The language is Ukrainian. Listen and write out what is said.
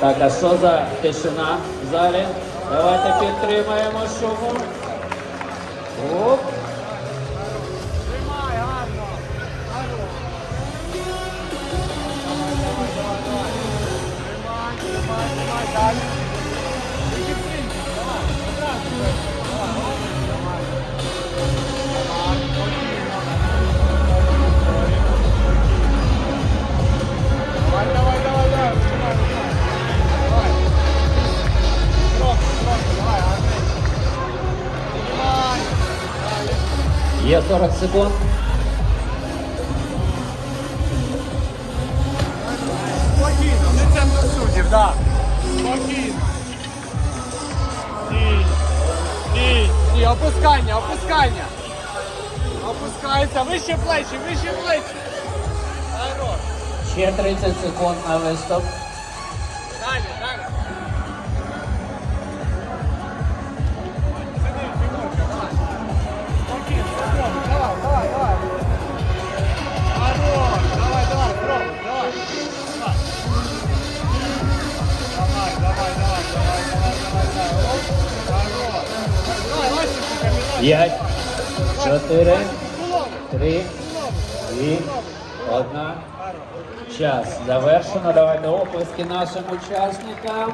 Так, а що за тишина в залі? Давайте підтримаємо шуму. Оп. Є 40 секунд. Спокійно, лицем до суддів, так. Спокійно. Стій. Стій. Стій, опускання, опускання. Опускається, вище плечі, вище плечі. Хорош. Ще 30 секунд на виступ. Далі, далі. Васенька, комбинація. 5, 4, Голову, 3, голову. 2, 1. Час завершено. Давайте оплески нашим учасникам.